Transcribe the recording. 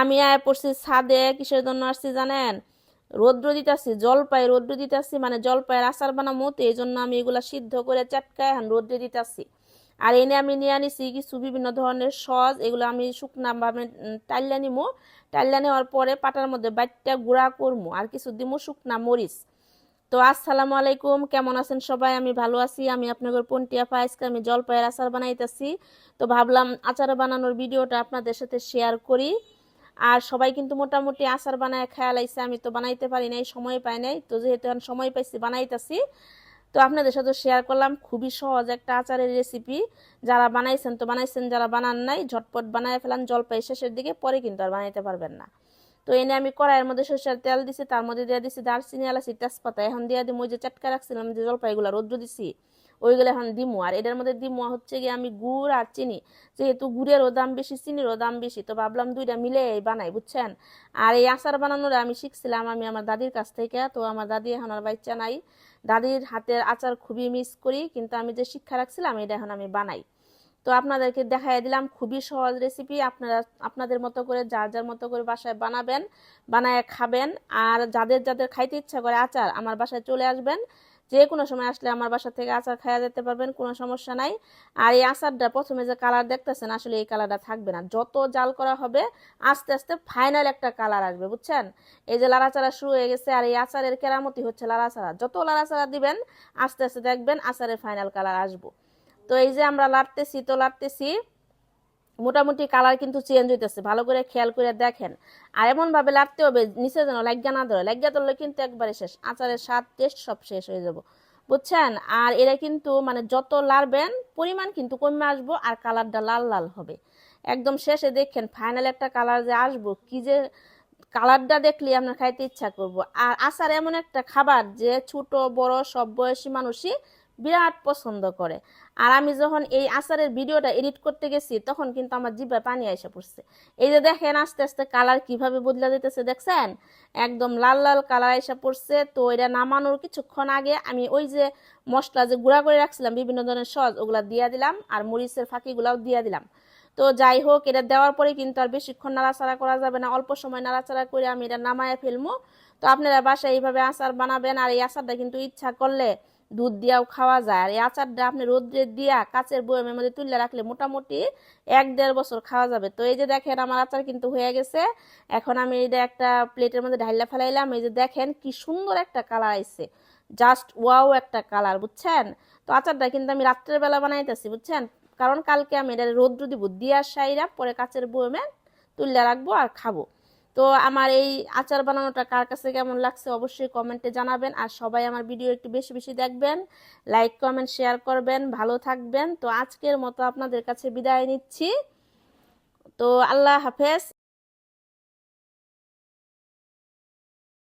আমি আয় পড়ছি ছাদে, কিসের জন্য আসছি জানেন? রৌদ্র দিতেছি, জলপাই রৌদ্র দিতেছি মানে জলপাইয়ের আচার বানামো তো, এই জন্য আমি এগুলা সিদ্ধ করে চাটকায় রৌদ্রে দিতেছি। আর এনে আমি নিয়ে আনিছি কিছু বিভিন্ন ধরনের সস, এগুলো আমি শুকনা ভাবে টাইলা নিমু। টাইলা নেওয়ার পরে পাটার মধ্যে বাইটটা গুঁড়া করমু, আর কিছু দিমু শুকনা মরিচ। তো আসসালামু আলাইকুম, কেমন আছেন সবাই? আমি ভালো আছি, আমি আপনাদের পন্টিয়া ফাইসকে আমি জলপাইয়ের আচার বানাইতেছি। তো ভাবলাম আচার বানানোর ভিডিওটা আপনাদের সাথে শেয়ার করি। আর সবাই কিন্তু মোটামুটি আচার বানায় খেয়াল আইছে, আমি তো বানাইতে পারি নাই, সময় পাই নাই। তো যেহেতু এখন সময় পাইছি, বানাইতেছি। তো আপনাদের সাথে শেয়ার করলাম, খুবই সহজ একটা আচারের রেসিপি যারা বানাইছেন তো বানাইছেন, যারা বানান নাই, ঝটপট বানায় ফেলান, জলপাই শেষের দিকে, পরে কিন্তু আর বানাইতে পারবেন না। তো এনে আমি কড়াইয়ের মধ্যে সরষের তেল দিছি, তার মধ্যে দিয়ে দিছি দারচিনি, এলাচি, তেজপাতা। এখন দিয়ে দিই ওই যে চাটকা রাখছিলাম যে জলপাইগুলো রৌদ্র দিছি। ওইগুলো এখন দিমু। আর এটার মধ্যে দিমু হচ্ছে গিয়ে আমি গুড় আর চিনি। যেহেতু গুড়েরও দাম বেশি চিনিরও দাম বেশি, তো ভাবলাম দুইটা মিলে বানাই, বুঝছেন? আর এই আচার বানানোর আমি শিখছিলাম আমি আমার দাদির কাছ থেকে। তো আমার দাদি এখন আর বাচ্চা নাই। দাদির হাতের আচার খুবই মিস করি, কিন্তু আমি যে শিক্ষা রাখছিলাম এটা এখন আমি বানাই। তো আপনাদেরকে দেখাই দিলাম খুবই সহজ রেসিপি আপনারা, আপনাদের মতো করে, যার যার মতো করে বাসায় বানাবেন, বানায় খাবেন। আর যাদের যাদের খাইতে ইচ্ছা করে আচার, আমার বাসায় চলে আসবেন। যে কোনো সময় আসলে আমার বাসা থেকে আচার খাওয়া যেতে পারবেন, কোনো সমস্যা নাই। আর এই আচারটা প্রথমে যে কালার দেখতেছেন, আসলে এই কালারটা থাকবে না। যত জাল করা হবে, আস্তে আস্তে ফাইনাল একটা কালার আসবে, বুঝছেন? এই যে লাড়াচাড়া শুরু হয়ে গেছে, আর এই আচারের কেরামতি হচ্ছে লাড়াচাড়া। যত লাড়াচাড়া দিবেন, আস্তে আস্তে দেখবেন আচারের ফাইনাল কালার আসব। তো এই যে আমরা লাড়তেছি, তো লাড়তেছি। মোটামুটি কালার কিন্তু চেঞ্জ হইতেছে, ভালো করে খেয়াল করে দেখেন। আর এমন ভাবে লাড়তে হবে, নিচে যেন লাগিয়া না ধরে। লাগিয়া ধরলে কিন্তু একবারে শেষ, আচারের স্বাদ টেস্ট সব শেষ হয়ে যাব। বুঝছেন? আর এরা কিন্তু মানে যত লাড়বেন, পরিমাণ কিন্তু কমে আসব আর কালারটা লাল লাল হবে। একদম শেষে দেখেন ফাইনাল একটা কালার যে আসব, কি যে কালারটা দেখলে আপনার খাইতে ইচ্ছা করব। আর আচার এমন একটা খাবার যে ছোট, বড়, সব বয়সী মানুষই বিরাট পছন্দ করে। আর আমি যখন এই আচারের ভিডিওটা এডিট করতে গেছি, তখন কিন্তু আমার জিভায় পানি এসে পড়ছে। এই যে দেখেন আস্তে আস্তে কালার কীভাবে বদলা যেতেছে দেখছেন? একদম লাল লাল কালার এসে পড়ছে। তো এটা নামানোর কিছুক্ষণ আগে আমি ওই যে মশলা যে গুঁড়া করে রাখছিলাম, বিভিন্ন ধরনের সস, ওগুলা দিয়ে দিলাম আর মরিচের ফাঁকিগুলাও দিয়ে দিলাম। তো যাই হোক, এটা দেওয়ার পরে কিন্তু আর বেশিক্ষণ নাড়াচাড়া করা যাবে না। অল্প সময় নাড়াচাড়া করে আমি এটা নামায় ফেলব তো আপনারা বাসায় এইভাবে আচার বানাবেন আর এই আচারটা কিন্তু ইচ্ছা করলে দুধ দিয়াও খাওয়া যায়। আর এই আচারটা আপনি রোদ্রে দিয়া কাচের বয়মের মধ্যে তুলে রাখলে মোটামুটি এক দেড় বছর খাওয়া যাবে। তো এই যে দেখেন আমার আচার কিন্তু হয়ে গেছে। এখন আমি এটা একটা প্লেটের মধ্যে ঢাইলা ফেলাইলাম। এই যে দেখেন কি সুন্দর একটা কালার আইছে। জাস্ট ওয়াও একটা কালার, বুঝছেন? তো আচারটা কিন্তু আমি রাত্রের বেলা বানাইতেছি, বুঝছেন? কারণ কালকে আমি এটা রোদ্র দিব, দিয়া সাইরা পরে কাচের বয়মে তুলে রাখব আর খাব। তো আমার এই আচার বানানোটা কার কাছে কেমন লাগছে অবশ্যই কমেন্টে জানাবেন। আর সবাই আমার ভিডিও একটু বেশি বেশি দেখবেন লাইক কমেন্ট শেয়ার করবেন। ভালো থাকবেন। তো আজকের মতো আপনাদের কাছে বিদায় নিচ্ছি। তো আল্লাহ হাফেজ।